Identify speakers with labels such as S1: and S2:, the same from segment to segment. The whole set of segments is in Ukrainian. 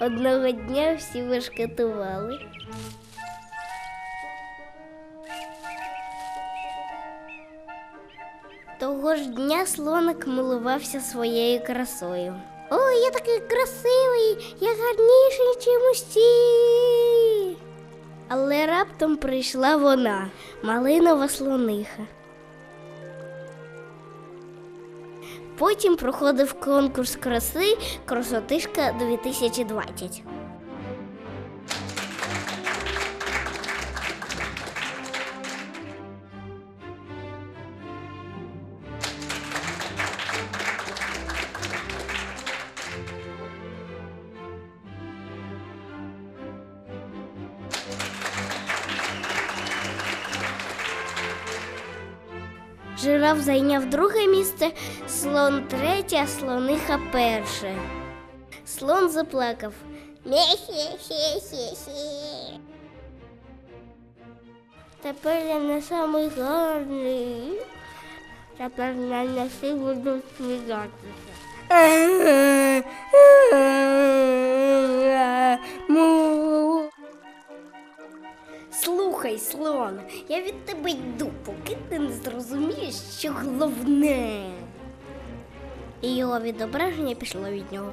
S1: Одного дня всі вишкетували. Того ж дня слоник милувався своєю красою. О, я такий красивий, я гарніший, ніж усі. Але раптом прийшла вона, малинова слониха. Потім проходив конкурс краси Красотишка 2020. Жираф зайняв друге місце, слон третє, а слониха перше. Слон заплакав. Тепер я не самий гарний. Тепер на всі будуть сміятися. Слухай, слон, я від тебе йду, поки ти не зрозумієш, що головне. І його відображення пішло від нього.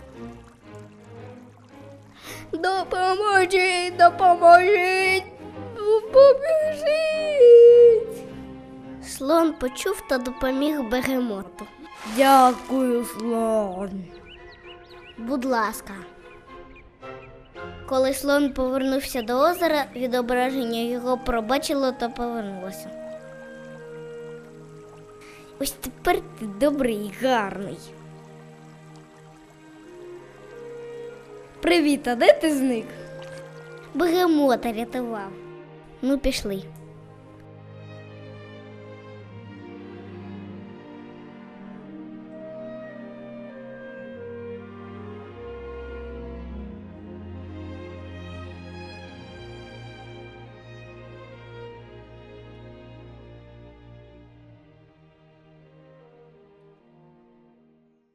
S1: Допоможіть, допоможіть, допоможіть. Слон почув та допоміг бегемоту. Дякую, слон. Будь ласка. Коли слон повернувся до озера, відображення його пробачило та повернулося. Ось тепер ти добрий і гарний. Привіт, а де ти зник? Бегемота рятував. Ну, пішли.